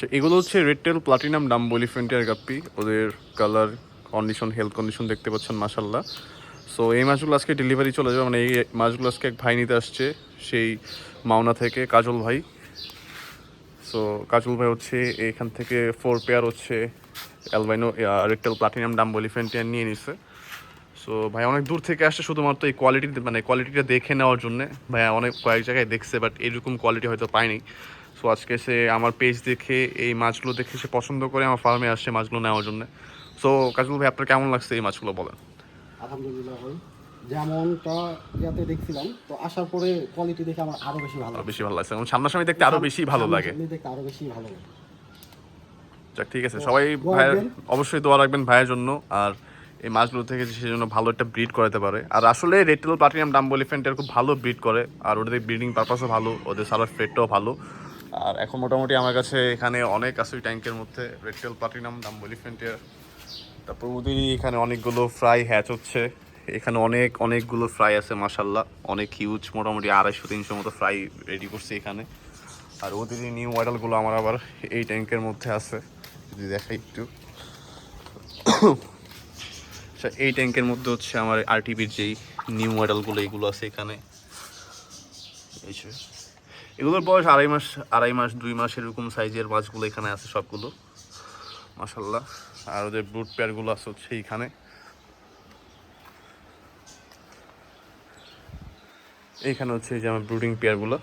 আচ্ছা এগুলো হচ্ছে রেড টেল প্লাটিনাম ডাম বলিফেন্টিয়ার গাপ্পি ওদের কালার কন্ডিশন হেলথ কন্ডিশন দেখতে পাচ্ছেন মাসাল্লাহ সো এই মাছগুলো আজকে ডেলিভারি চলে যাবে মানে এই মাছগুলো আজকে এক ভাই নিতে আসছে, সেই মাওনা থেকে, কাজল ভাই। সো কাজল ভাই হচ্ছে, এখান থেকে ফোর পেয়ার হচ্ছে অ্যালবাইনো রেড টেল প্লাটিনাম ডাম বলিফেন্টিয়ার নিয়ে নিছে। সো ভাই অনেক দূর থেকে আসছে শুধুমাত্র এই কোয়ালিটি মানে কোয়ালিটিটা দেখে নেওয়ার জন্য। ভাই অনেক কয়েক জায়গায় দেখছে বাট এরকম কোয়ালিটি হয়তো পায়নি। সো আজকে সে আমার পেজ দেখে এই মাছগুলো দেখে সে পছন্দ করে আমার ফার্মে আসছে মাছগুলো নেওয়ার জন্য। সো কাজল ভাই আপনার কেমন লাগছে এই মাছগুলো বলেন? আলহামদুলিল্লাহ ভাই। যেমনটা ইয়াতে দেখছিলাম তো আসার পরে কোয়ালিটি দেখে আমার আরও বেশি ভালো বেশি ভালো লাগছে। এবং সামনাসামনি দেখতে আরও বেশি ভালো লাগে। দেখতে আরও বেশি ভালো লাগে। যাক ঠিক আছে। সবাই ভাইয়ের অবশ্যই দোয়া রাখবেন ভাইয়ের জন্য। আর এই মাছগুলো থেকে সেই জন্য ভালো একটা ব্রিড করাতে পারে। আর আসলে রেটেল প্লাটিনাম ডাম্বো এলিফেন্টের খুব ভালো ব্রিড করে। আর ওদের ব্রিডিং পারপাসও ভালো ওদের সারার ফেটটাও ভালো। আর এখন মোটামুটি আমার কাছে এখানে অনেক আছে ওই ট্যাঙ্কের মধ্যে। রেটেল প্লাটিনাম ডাম্বো এলিফেন্টের তারপর ওদেরই এখানে অনেকগুলো ফ্রাই হ্যাচ হচ্ছে। এখানে অনেক, অনেকগুলো ফ্রাই আছে মাসাল্লাহ অনেক হিউজ মোটামুটি আড়াইশো, তিনশো মতো ফ্রাই রেডি করছে এখানে। আর ওদেরই নিউ মডেলগুলো আমার আবার এই ট্যাঙ্কের মধ্যে আছে। যদি দেখাই একটু। আচ্ছা এই ট্যাঙ্কের মধ্যে হচ্ছে আমার আরটিভির যেই নিউ মডেলগুলো এগুলো আছে এখানে। এই এগুলোর বয়স আড়াই মাস আড়াই মাস, দুই মাস এরকম সাইজের মাছগুলো এখানে আছে সবগুলো। মাসাল্লাহ আর ওদের ব্রুট পেয়ারগুলো আছে হচ্ছে এইখানে। হচ্ছে যে আমার ব্রুডিং পেয়ারগুলো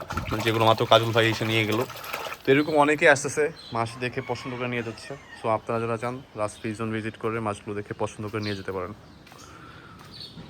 যেগুলো মাত্র কাজল ভাই এসে নিয়ে গেলো। তো এরকম অনেকেই আসতেছে, মাছ দেখে পছন্দ করে নিয়ে যাচ্ছে। সো আপনারা যারা চান লাস্ট ফিজন ভিজিট করে মাছগুলো দেখে পছন্দ করে নিয়ে যেতে পারেন।